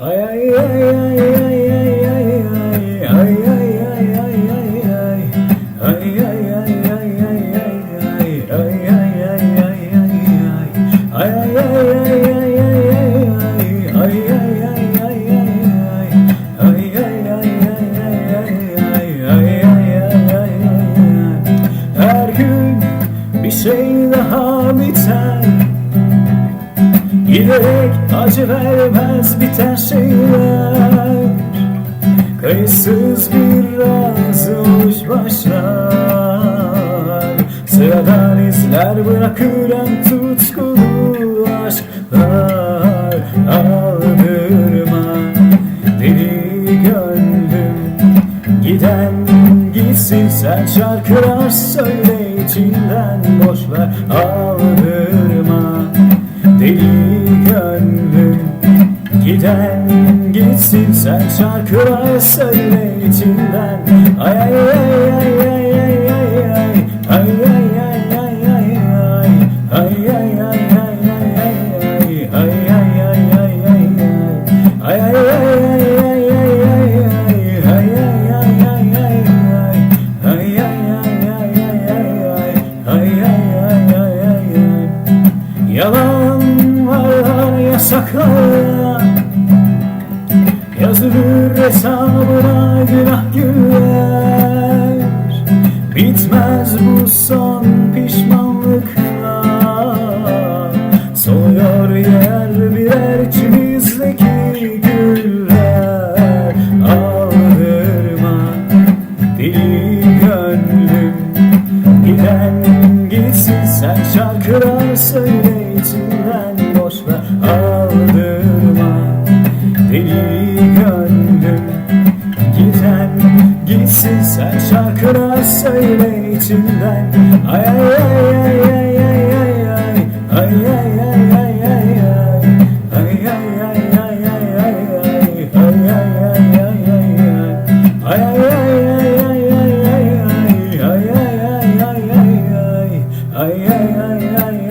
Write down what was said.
Ay ay ay ay ay ay ay ay ay ay ay ay ay ay ay bir şey daha biter Giderek acı vermez biten şeyler. Kayıtsız bir razı başlar. Sıradan izler bırakıran tutkulu aşklar. Aldırma deli gönlüm. Giden gitsin sen şarkılar söyle içinden boş ver Aldırma deli Giden gitsin sen şarkılar söyle içinden Ay ay ay ay ay ay ay ay Ay ay ay ay ay ay Ay ay ay ay ay ay Ay ay ay ay ay ay Ay ay ay ay ay Yalanlar yasaklar Yazılır hesabına günah güller Bitmez bu son pişmanlıklar. Soluyor yer birer çimizdeki güller. Aldırma deli gönlüm. Giden gitsin sen şarkılar söyle içinden gönlüm Giden gitsin sen şarkına söyle içinden Ay ay ay ay ay ay ay ay Ay ay ay ay ay ay Ay ay ay ay ay ay Ay ay ay ay ay ay Ay ay ay ay ay ay ay Ay ay ay ay ay ay Ay ay ay ay ay